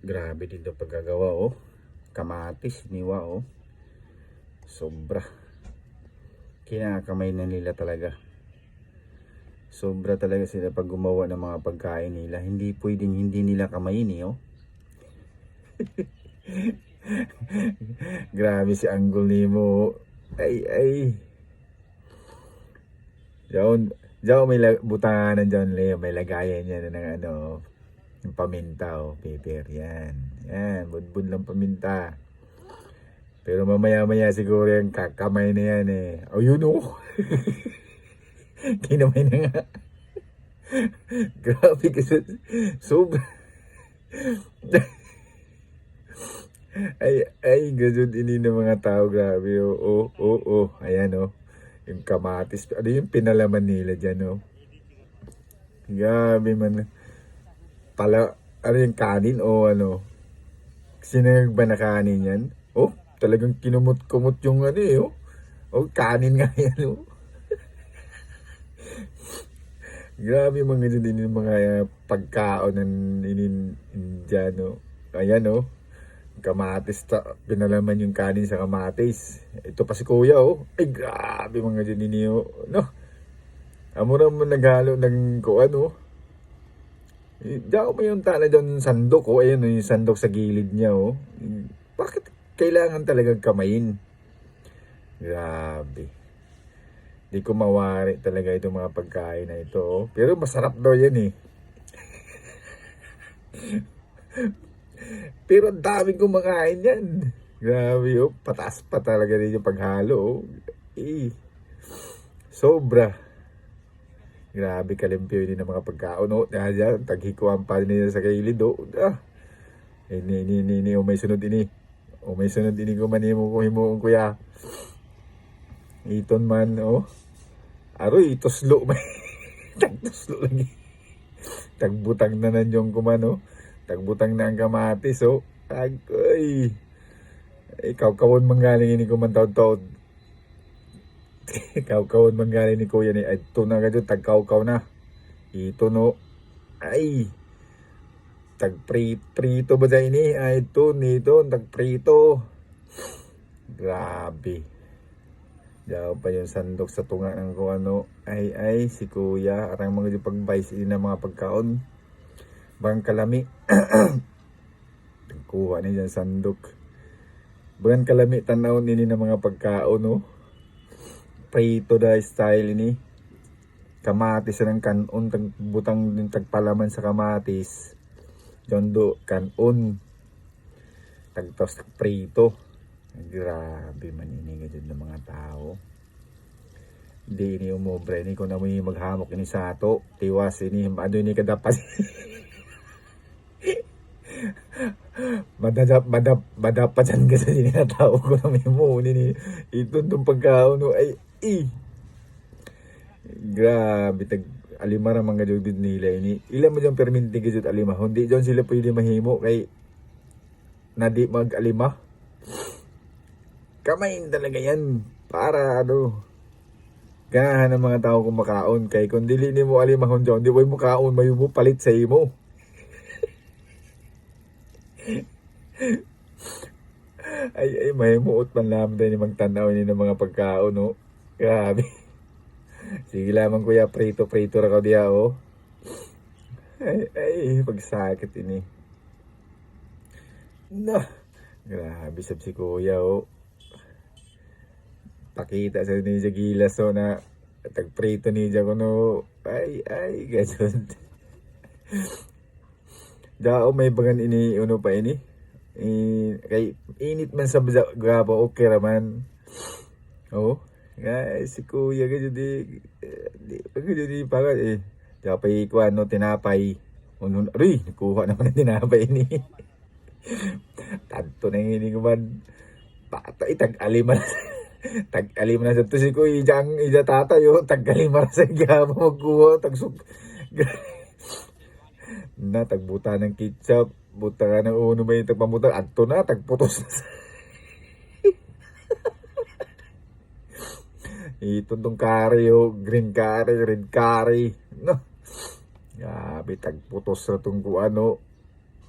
Grabe dito paggagawa oh. Kamatis, niwa oh. Sobra. Kinakamay na nila talaga. Sobra talaga sila pag gumawa ng mga pagkain nila. Hindi pwedeng hindi nila kamayin eh oh. Grabe si Anggol Nemo. Ay, ay. Diyan, diyan may butangan dyan, Leo. May lagayan niya ng ano, yung paminta, oh, pepper. Yan. Yan, budbud lang paminta. Pero mamaya-maya siguro yung kakamay na yan eh. Oh, yun oh. Kinamay na nga. Grabe kasi. Sobra. ay, ay, ganun ini ng mga tao. Grabe oh. Oh, oh, oh. Ayan oh. Yung kamatis. Ano yung pinalaman nila dyan oh. Grabe man. Pala, ano yung kanin o ano? Sinag ba na kanin yan? Oh, talagang kinumot-kumot yung ano eh oh. Oh, kanin nga yan oh. Grabe mga din yung mga uh, pagkaon ng inin Indiano. Ayan oh. Kamatis ta, pinalaman yung kanin sa kamatis. Ito pa si kuya oh. Ay grabe mga din oh. No. Amo mo naghalo ng kuan oh. Diyan mo yung tala doon sandok oh. Ayun oh, yung sandok sa gilid niya oh. Bakit kailangan talagang kamayin? Grabe. Di ko mawari talaga itong mga pagkain na ito. oh. Pero masarap daw yan eh. Pero ang daming kumakain yan. Grabe oh. Patas pa talaga din yung paghalo oh. Eh. Sobra. Grabe kalimpyo din ng mga pagkaon oh. Dahil taghikuan pa nila sa kilid oh. Ah. Ini, ini, ini, ini, oh, may sunod ini. O may sunod ini ko manimo ko himuon kuya. Iton man, oh. Aroy, ituslo man. Tagtuslo lagi. Tagbutang na nanyong kumano. Tagbutang na ang kamatis, oh. Agoy. Ikaw kawon manggaling ini kumantaw-taw. Ikaw kawon manggaling ni kuya ni. Ito na kadyo, tagkaw-kaw na. Ito no. Ay. Tagprito ba dahil ini? Ay, ito, nito, tagprito. Grabe. Diyaw pa yung sandok sa tunga ng kung ano. Ay, ay, si kuya. Arang mga pag-vice ini ng mga pagkaon. Bang kalami. Kuha ni dyan sandok. Bang kalami tanaw nini ng mga pagkaon, no? Prito da style ini. Kamatis ng kanon. Tag, butang din tagpalaman sa kamatis. Jondo, kanon. Tagtos prito. Grabe man ini ganyan ng mga tao. Hindi ini umubre ni kung na mo maghamok ini sa ato. Tiwas ini ano ini kadapat. madadap madap madapat dyan kasi hindi na tao ko na may mo ni ito itong pagkaon no ay i. Grabe tag alimara mga jud nila ini. Ilan mo dyan perminti gajud alima. Hindi dyan sila pwede mahimo kay nadi mag alima kamain talaga yan para ano ganahan ng mga tao kumakaon kay kung dili ni mo alimahon dyan di mo kaon may mo palit sa imo ay ay may muot man lamang yung magtanaw ni ng mga pagkaon no grabe. Sige lamang kuya prito prito ra ka diya oh. Ay ay pagsakit ini. No grabe sab si kuya oh. Pakita sa ni sa gilas oh na tagprito ni ko no. Ay ay ganun Dao may bagan ini uno pa ini. Eh, kay init man sa graba okay raman. Oh. Nga si kuya ka di di pag di para eh. Tapay ko ano tinapay. Uno ri nakuha naman ang tinapay ini. Tanto na ini ko man. Patay tag alima tag alima na sa to si kuya jang ija tatayo tag alima sa gyamo magkuha tag suk na tagbuta ng ketchup. Buta ka ng uno ba yung tagpamuta adto na tagputos na sa ito tong curry oh. Green curry red curry. No. Grabe tagputos na tong kung ano.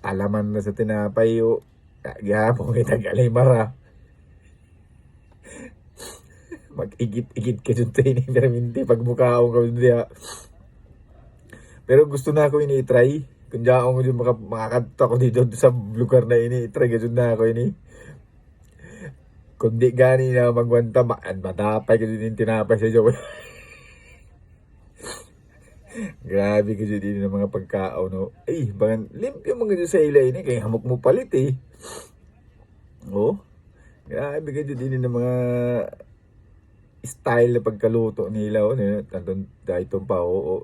Alaman na sa tinapay o gihapon kay tagalay mara. Mag-igit-igit ka dun tayo ni Perminti pag mukhaong ka dun diya. Pero gusto na ako ini try kung diya ako dun maka, makakanta ko dito sa lugar na ini try ka dun na ako ini kung di gani na magwanta ma matapay ka dun yung tinapay sa joke Grabe kasi din ng mga pagkao, no? Ay, bagan, limpyo mga sa ilay ni, kaya hamok mo palit, eh. Oh, grabe kasi din ng mga style na pagkaluto nila, oh. Tandun, dahil pa, oh, oh.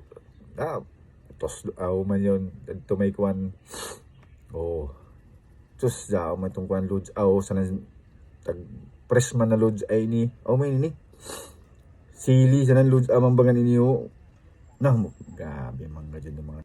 Ah, tos, aw man yun, ito may kwan, oh. Tos, daw man itong kwan, loads, aw, sana, tag, press man na loads ay ni, oh, may ni, sili, sana loads, amang bangan ninyo, na, grabe mga dyan ng mga